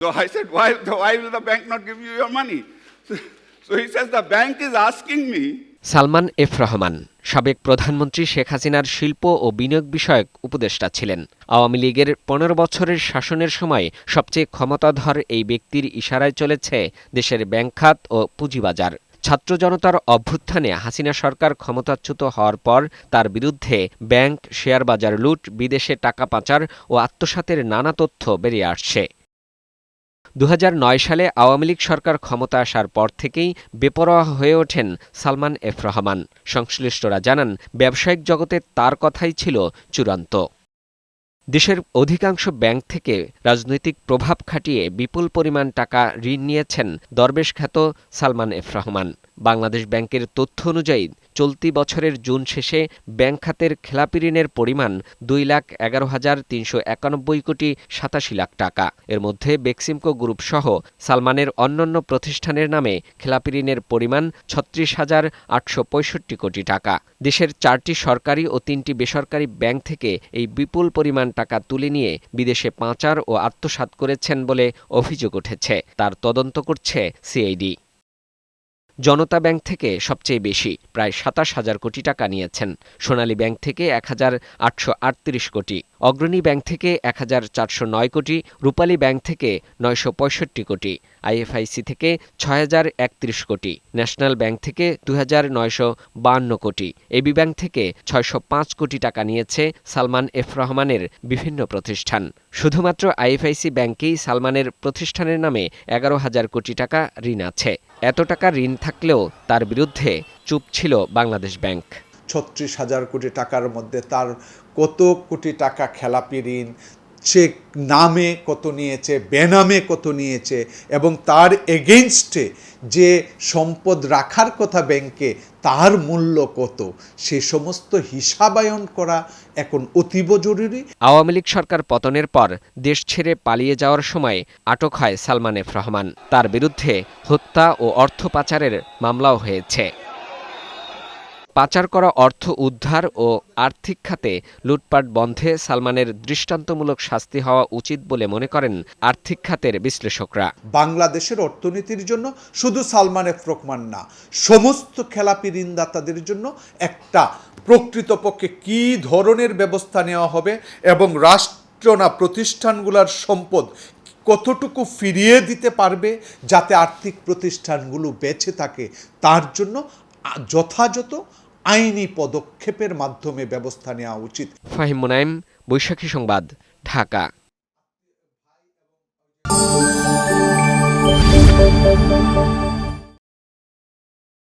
So I said, why, why will the bank not give you your money? So he says, the bank is asking me. Salman F Rahman সাবেক প্রধানমন্ত্রী শেখ হাসিনার শিল্প ও বিনিয়োগ বিষয়ক উপদেষ্টা ছিলেন। আওয়ামী লীগের পনেরো বছরের শাসনের সময় সবচেয়ে ক্ষমতাধর এই ব্যক্তির ইশারায় চলেছে দেশের ব্যাংক খাত ও পুঁজিবাজার। ছাত্র জনতার অভ্যুত্থানে হাসিনা সরকার ক্ষমতাচ্যুত হওয়ার পর তার বিরুদ্ধে ব্যাংক শেয়ার বাজার লুট বিদেশে টাকা পাচার ও আত্মসাতের নানা তথ্য বেরিয়ে আসছে। দু হাজার নয় সালে আওয়ামী লীগ সরকার ক্ষমতা আসার পর থেকেই বেপরোয়া হয়ে ওঠেন সালমান এফ রহমান। সংশ্লিষ্টরা জানান, ব্যবসায়িক জগতে তার কথাই ছিল চূড়ান্ত। দেশের অধিকাংশ ব্যাংক থেকে রাজনৈতিক প্রভাব খাটিয়ে বিপুল পরিমাণ টাকা ঋণ নিয়েছেন দরবেশ খ্যাত সালমান এফ রহমান। বাংলাদেশ ব্যাংকের তথ্য অনুযায়ী চলতি বছরের জুন শেষে ব্যাংক খাতের খেলাপি ঋণের পরিমাণ দুই লাখ এগারো হাজার তিনশো একানব্বই কোটি সাতাশি লাখ টাকা। এর মধ্যে বেক্সিমকো গ্রুপ সহ সালমানের অন্যান্য প্রতিষ্ঠানের নামে খেলাপি ঋণের পরিমাণ ছত্রিশ হাজার আটশো পঁয়ষট্টি কোটি টাকা। দেশের চারটি সরকারি ও তিনটি বেসরকারি ব্যাংক থেকে এই বিপুল পরিমাণ টাকা তুলে নিয়ে বিদেশে পাচার ও আত্মসাৎ করেছেন বলে অভিযোগ উঠেছে। তার তদন্ত করছে সিআইডি। জনতা ব্যাংক থেকে সবচেয়ে বেশি, প্রায় সাতাশ হাজার কোটি টাকা নিয়েছেন। সোনালী ব্যাংক থেকে এক হাজার আটশো আটত্রিশ কোটি, অগ্রণী ব্যাংক থেকে এক হাজার চারশো নয় কোটি, রূপালী ব্যাংক থেকে নয়শো পঁয়ষট্টি কোটি, আইএফআইসি থেকে ছয় হাজার একত্রিশ কোটি, ন্যাশনাল ব্যাংক থেকে দু হাজার নয়শো বান্ন কোটি, এবি ব্যাংক থেকে ছয়শো পাঁচ কোটি টাকা নিয়েছে সালমান এফ রহমানের বিভিন্ন প্রতিষ্ঠান। শুধুমাত্র আইএফআইসি ব্যাংকেই সালমানের প্রতিষ্ঠানের নামে এগারো হাজার কোটি টাকা ঋণ আছে। এত টাকা ঋণ থাকলেও তার বিরুদ্ধে চুপ ছিল বাংলাদেশ ব্যাংক। ছত্রিশ হাজার কোটি টাকার মধ্যে তার কত কোটি টাকা খেলাপি ঋণ চেক নামে কত নিয়েছে, বেনামে কত নিয়েছে এবং তার এগেনস্টে যে সম্পদ রাখার কথা ব্যাংকে তার মূল্য কত? সে সমস্ত হিসাবায়ন করা এখন অতীব জরুরি। আওয়ামী লীগ সরকার পতনের পর দেশ ছেড়ে পালিয়ে যাওয়ার সময় আটক হয় সালমান এফ রহমান। তার বিরুদ্ধে হত্যা ও অর্থ পাচারের মামলাও হয়েছে। পাচার করা অর্থ উদ্ধার ও আর্থিক খাতে লুটপাট বন্ধে সালমানের দৃষ্টান্তমূলক শাস্তি হওয়া উচিত বলে মনে করেন আর্থিক খাতের বিশ্লেষকরা। বাংলাদেশের অর্থনীতির জন্য শুধু সালমান এফ রহমান না, সমস্ত খেলাপি ঋণদাতাদের জন্য একটা প্রকৃতপক্ষে কী ধরনের ব্যবস্থা নেওয়া হবে এবং রাষ্ট্র না প্রতিষ্ঠানগুলোর সম্পদ কতটুকু ফিরিয়ে দিতে পারবে যাতে আর্থিক প্রতিষ্ঠানগুলো বেঁচে থাকে, তার জন্য যথাযথ আইনি পদক্ষেপের মাধ্যমে ব্যবস্থা নেওয়া উচিত। ফাহিম মুনাইম বৈশাখী সংবাদ ঢাকা।